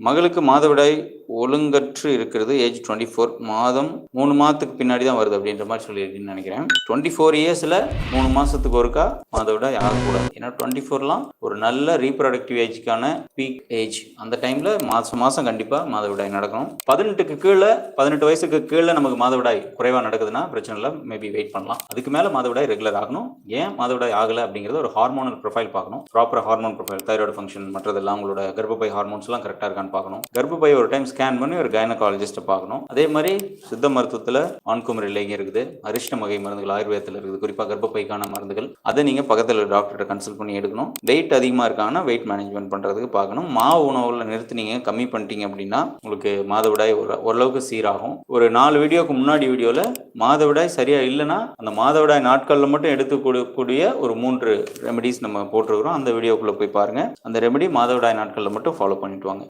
மகளுக்கு மாதவிடாய் ஒழுங்கற்று இருக்கிறது ஏஜ் டுவெண்ட்டி ஃபோர் மாதம் மூணு மாதத்துக்கு பின்னாடி தான் வருது அப்படின்ற மாதிரி சொல்லியிருக்கீங்கன்னு நினைக்கிறேன். டுவெண்ட்டி ஃபோர் இயர்ஸில் மூணு மாதத்துக்கு ஒருக்கா மாதவிடாய் ஆகக்கூடாது. ஏன்னா டுவெண்ட்டி ஃபோர்லாம் ஒரு நல்ல ரீப்ரொடக்டிவ் ஏஜ்க்கான பீக் ஏஜ் அந்த டைமில் மாதம் மாதம் கண்டிப்பாக மாதவிடாய் நடக்கணும். பதினெட்டுக்கு கீழே பதினெட்டு வயசுக்கு கீழே நமக்கு மாதவிடாய் குறைவாக நடக்குதுன்னா பிரச்சனை இல்லை. மேபி வெயிட் பண்ணலாம். அதுக்கு மேலே மாதவிடாய் ரெகுலர் ஆகணும். ஏன் மாதவிடாய் ஆகலை அப்படிங்கிறது ஒரு ஹார்மோனல் ப்ரொஃபைல் பார்க்கணும். Proper hormone profile thyroid function மற்றதெல்லாம் உங்களோட கர்ப்பப்பை ஹார்மோன்ஸ்லாம் கரெக்டாக இருக்கான்னு பார்க்கணும். கர்ப்பப்பை ஒரு டைம் ஸ்கேன் பண்ணி ஒரு கைனகாலஜிஸ்ட்டை பார்க்கணும். அதே மாதிரி சித்த மருத்துவத்தில் ஆண்குமரிலேங்க இருக்குது அரிஷ்ட வகை மருந்துகள் ஆயுர்வேதத்தில் இருக்குது குறிப்பாக கர்ப்பப்பைக்கான மருந்துகள். அதை நீங்கள் பக்கத்தில் டாக்டர்கிட்ட கன்சல்ட் பண்ணி எடுக்கணும். வெயிட் அதிகமாக இருக்காங்கன்னா வெயிட் மேனேஜ்மெண்ட் பண்ணுறதுக்கு பார்க்கணும். மாவு உணவுல நிறுத்தினீங்க கம்மி பண்ணிட்டீங்க அப்படின்னா உங்களுக்கு மாதவிடாய் ஒரு ஓரளவுக்கு சீராகும். ஒரு நாலு வீடியோக்கு முன்னாடி வீடியோவில் மாதவிடாய் சரியா இல்லைன்னா அந்த மாதவிடாய் நாட்களில் மட்டும் எடுத்துக்கூடிய ஒரு மூன்று ரெமெடிஸ் நம்ம போட்டிருக்கிறோம். அந்த வீடியோக்குள்ளே போய் பாருங்கள் அந்த ரெமெடி மாதவிடாய் நாட்களில் மட்டும் ஃபாலோ பண்ணிட்டு வாங்க.